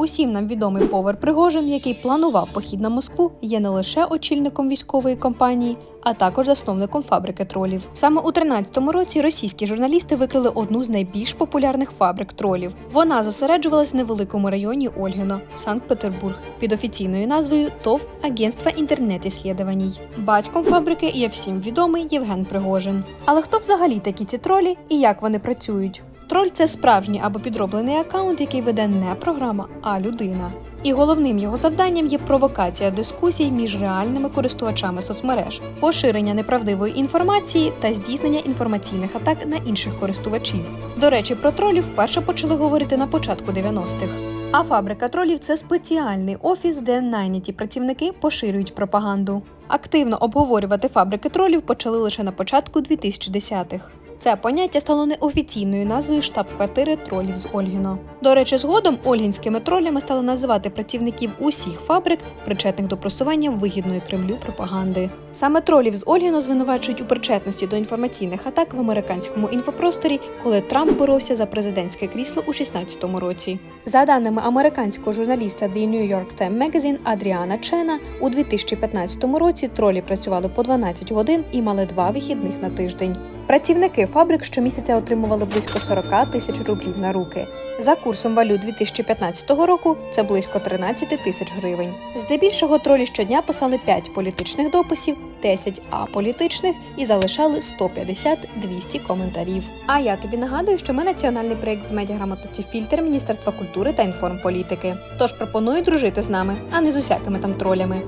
Усім нам відомий повар Пригожин, який планував похід на Москву, є не лише очільником військової компанії, а також засновником фабрики тролів. Саме у 13-му році російські журналісти викрили одну з найбільш популярних фабрик тролів. Вона зосереджувалась в невеликому районі Ольгино, Санкт-Петербург, під офіційною назвою ТОВ Агентства інтернет-іслідуваній. Батьком фабрики є всім відомий Євген Пригожин. Але хто взагалі такі ці тролі і як вони працюють? Троль це справжній або підроблений аккаунт, який веде не програма, а людина. І головним його завданням є провокація дискусій між реальними користувачами соцмереж, поширення неправдивої інформації та здійснення інформаційних атак на інших користувачів. До речі, про тролів вперше почали говорити на початку 90-х. А фабрика тролів це спеціальний офіс, де найняті працівники поширюють пропаганду. Активно обговорювати фабрики тролів почали лише на початку 2010-х. Це поняття стало неофіційною назвою штаб-квартири тролів з Ольгіно. До речі, згодом ольгінськими тролями стали називати працівників усіх фабрик, причетних до просування вигідної Кремлю пропаганди. Саме тролів з Ольгіно звинувачують у причетності до інформаційних атак в американському інфопросторі, коли Трамп боровся за президентське крісло у 16-му році. За даними американського журналіста The New York Times Magazine Адріана Чена, у 2015 році тролі працювали по 12 годин і мали два вихідних на тиждень. Працівники фабрик щомісяця отримували близько 40 тисяч рублів на руки. За курсом валют 2015 року це близько 13 тисяч гривень. Здебільшого тролі щодня писали 5 політичних дописів, 10 аполітичних і залишали 150-200 коментарів. А я тобі нагадую, що ми національний проєкт з медіаграмотності фільтр Міністерства культури та інформполітики. Тож пропоную дружити з нами, а не з усякими там тролями.